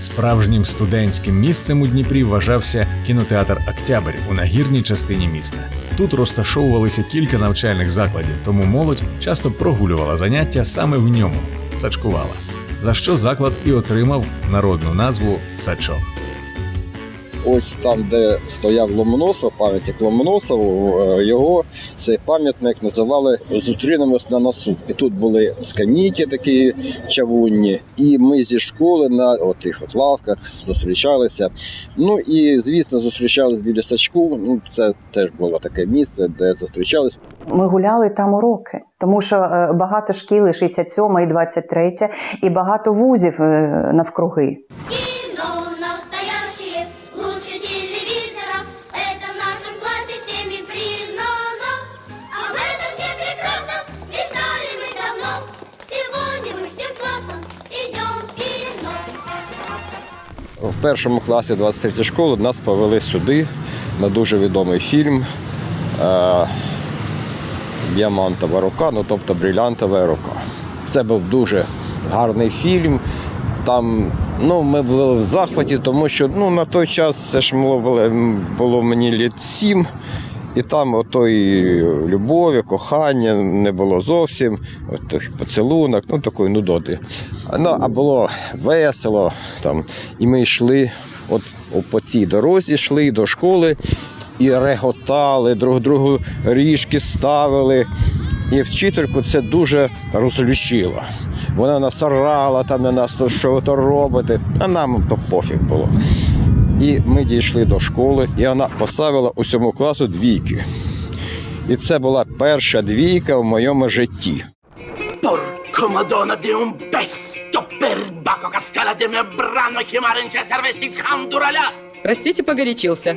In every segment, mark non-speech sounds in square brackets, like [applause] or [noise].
Справжнім студентським місцем у Дніпрі вважався кінотеатр Октябрь у нагірній частині міста. Тут розташовувалися кілька навчальних закладів, тому молодь часто прогулювала заняття саме в ньому, сачкувала. За що заклад і отримав народну назву Сачок. Ось там, де стояв Ломоносов, пам'ятник Ломоносову, е, його цей пам'ятник називали Зустрінемось на носу. І тут були скамійки такі чавунні, і ми зі школи на отих от лавках зустрічалися. Ну і звісно, зустрічались біля сачку. Ну це теж було таке місце, де зустрічались. Ми гуляли там уроки, тому що е, багато шкіл, і 67 і 23, і багато вузів е, навкруги. В першому класі 23 школи нас повели сюди на дуже відомий фільм е, Діамантова рука, ну тобто брилянтова рука. Це був дуже гарний фільм. Там ну, ми були в захваті, тому що ну, на той час це ж було, було мені літ сім, і там отої любові, кохання не було зовсім, от поцілунок, ну такої нудоти. Ну, а було весело. Там, і ми йшли от по цій дорозі, йшли до школи і реготали, друг другу ріжки ставили. І вчительку це дуже розлючило. Вона нас орала там на нас, що ви то робите, а нам то пофіг було. І ми дійшли до школи, і вона поставила усьому класу двійки. І це була перша двійка в моєму житті. Porco madonna di un Простите, погорячился.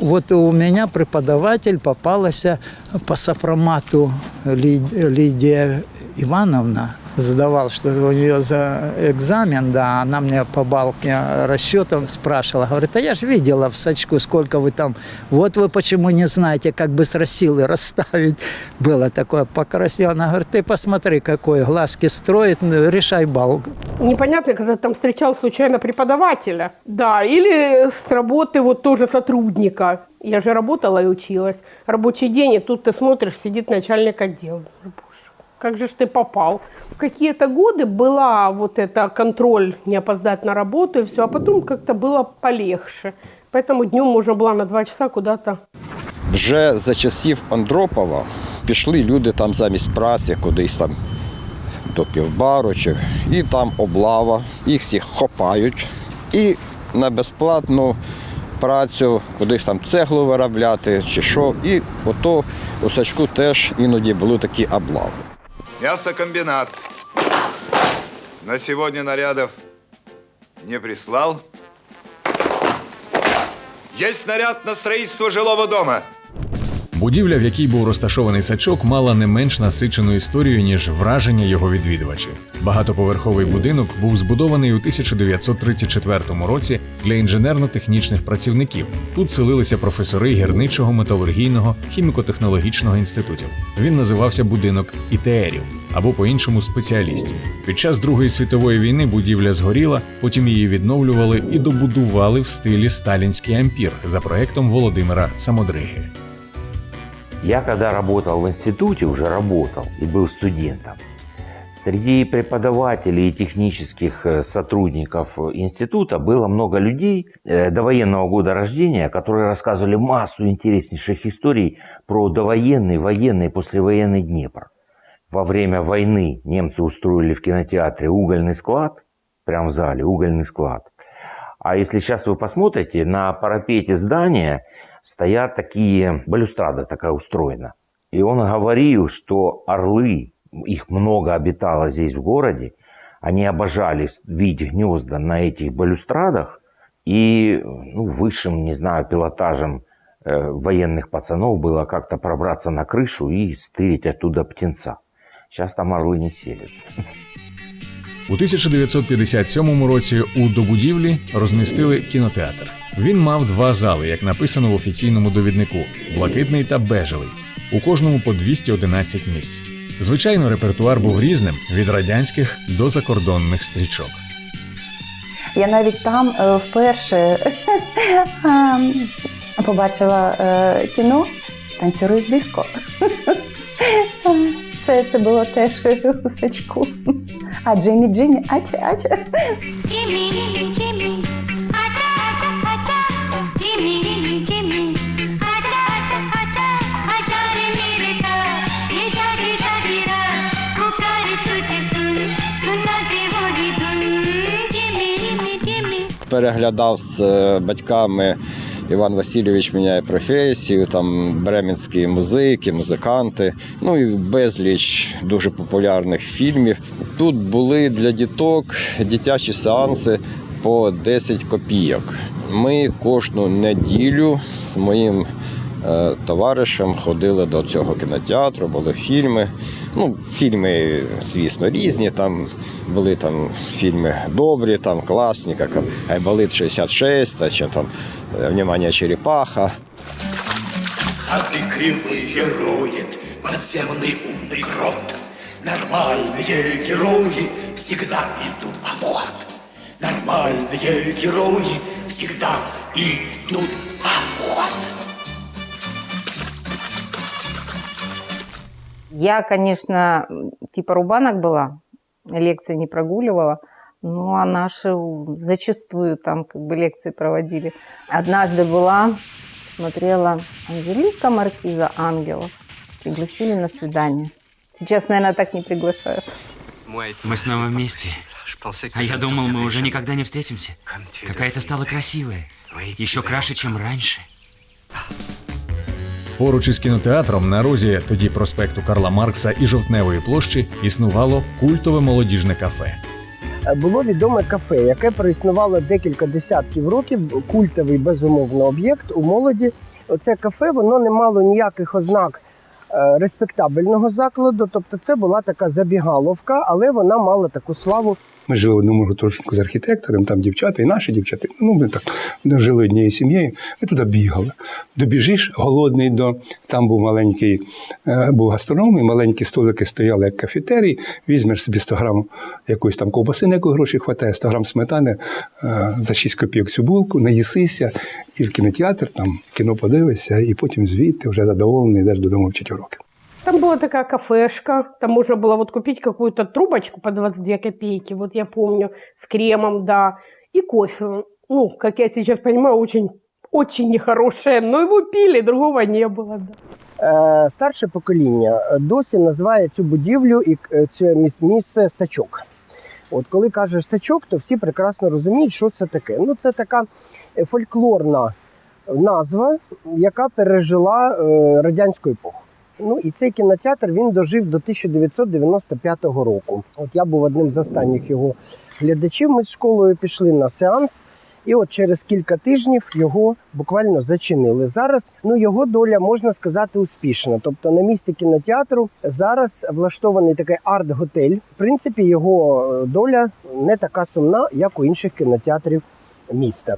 Вот у меня преподаватель попалась по сопромату Ли- Лидия Ивановна. Сдавал, что у нее за экзамен, да, она мне по балке расчетом спрашивала. Говорит, а я же видела в сачку, сколько вы там. Вот вы почему не знаете, как быстро силы расставить. Было такое покраснело. Она говорит, ты посмотри, какой глазки строит, ну, решай бал. Непонятно, когда там встречал случайно преподавателя. Да, или с работы вот тоже сотрудника. Я же работала и училась. Рабочий день, и тут ты смотришь, сидит начальник отдела. Боже, как же ж ты попал? В какие-то годы была вот это контроль, не опоздать на работу и все, а потом как-то было полегче. Поэтому днем можно было на два часа куда-то Вже за часів Андропова пішли люди там замість праці, кудись там до півбару, чи, і там облава, їх всіх хопають. І на безплатну працю кудись там цеглу виробляти чи що. І ото у сачку теж іноді були такі облави. Мясокомбинат. На сегодня нарядов не прислал. Есть наряд на строительство жилого дома. Будівля, в якій був розташований сачок, мала не менш насичену історію, ніж враження його відвідувачів. Багатоповерховий будинок був збудований у 1934 році для інженерно-технічних працівників. Тут селилися професори гірничого, металургійного, хіміко-технологічного інститутів. Він називався будинок ІТРів або по-іншому спеціалістів. Під час Другої світової війни будівля згоріла, потім її відновлювали і добудували в стилі сталінський ампір за проектом Володимира Самодриги. Я когда работал в институте, уже работал и был студентом, среди преподавателей и технических э, сотрудников института было много людей э, довоенного года рождения, которые рассказывали массу интереснейших историй про довоенный, военный послевоенный Днепр. Во время войны немцы устроили в кинотеатре угольный склад, прямо в зале, угольный склад. А если сейчас вы посмотрите, на парапете здания стоят такие, балюстрада такая устроена. И он говорил, что орлы, их много обитало здесь в городе, они обожали с- видеть гнезда на этих балюстрадах, и ну, высшим, не знаю, пилотажем э, военных пацанов было как-то пробраться на крышу и стырить оттуда птенца. Сейчас там орлы не селятся. У 1957 році у добудівлі розмістили кінотеатр. Він мав два зали, як написано в офіційному довіднику: блакитний та бежевий. У кожному по 211 місць. Звичайно, репертуар був різним від радянських до закордонних стрічок. Я навіть там е, вперше [laughs] ем, побачила е, кіно танцюри з диско. [laughs] Це, це було теж у сачку. А Джиммі Джиммі, ача, ача. Переглядав з е, батьками Іван Васильович міняє професію, там бременські музики, музиканти, ну і безліч дуже популярних фільмів. Тут були для діток дитячі сеанси по 10 копійок. Ми кожну неділю з моїм товаришем ходили до цього кінотеатру, були фільми. Ну, фільми, звісно, різні. Там були там фільми добрі, там класні, як там Айболит 66, та чи там е, Внимание, черепаха. А ты кривые роет подземный умный крот. Нормальные герои всегда идут в обход. Нормальные герои всегда идут в обход. Я, конечно, типа рубанок была, лекции не прогуливала, ну а наши зачастую там как бы лекции проводили. Однажды была, смотрела Анжелика Маркиза «Ангелов». Пригласили на свидание. Сейчас, наверное, так не приглашают. Мы снова вместе. А я думал, мы уже никогда не встретимся. Какая ты стала красивая. Еще краше, чем раньше. Поруч із кінотеатром на розі тоді проспекту Карла Маркса і Жовтневої площі існувало культове молодіжне кафе. було відоме кафе, яке проіснувало декілька десятків років. Культовий безумовно об'єкт у молоді. Оце кафе воно не мало ніяких ознак е, респектабельного закладу. Тобто, це була така забігаловка, але вона мала таку славу. Ми жили в одному гуртожитку з архітектором, там дівчата і наші дівчата. Ну, ми так ми жили однією сім'єю. Ми туди бігали. Добіжиш голодний до там був маленький, е, був гастроном, і маленькі столики стояли як кафетерій. Візьмеш собі 100 грам якоїсь там ковбаси, на яку гроші хватає, 100 грам сметани е, за 6 копійок цю булку, наїсися, і в кінотеатр там кіно подивишся, і потім звідти вже задоволений йдеш додому вчити уроки. Там была такая кафешка, там можно было вот купить какую-то трубочку по 22 копейки, вот я помню, с кремом, да, и кофе. Ну, как я сейчас понимаю, очень, очень нехорошее, но его пили, другого не было, да. Е, Старше покоління досі називає цю будівлю і е, це міс- місце сачок. От коли кажеш сачок, то всі прекрасно розуміють, що це таке. Ну, це така е, фольклорна назва, яка пережила е, радянську епоху. Ну і цей кінотеатр він дожив до 1995 року. От я був одним з останніх його глядачів. Ми з школою пішли на сеанс. І от через кілька тижнів його буквально зачинили. Зараз ну його доля можна сказати успішна. Тобто на місці кінотеатру зараз влаштований такий арт-готель. В принципі, його е, доля не така сумна, як у інших кінотеатрів міста.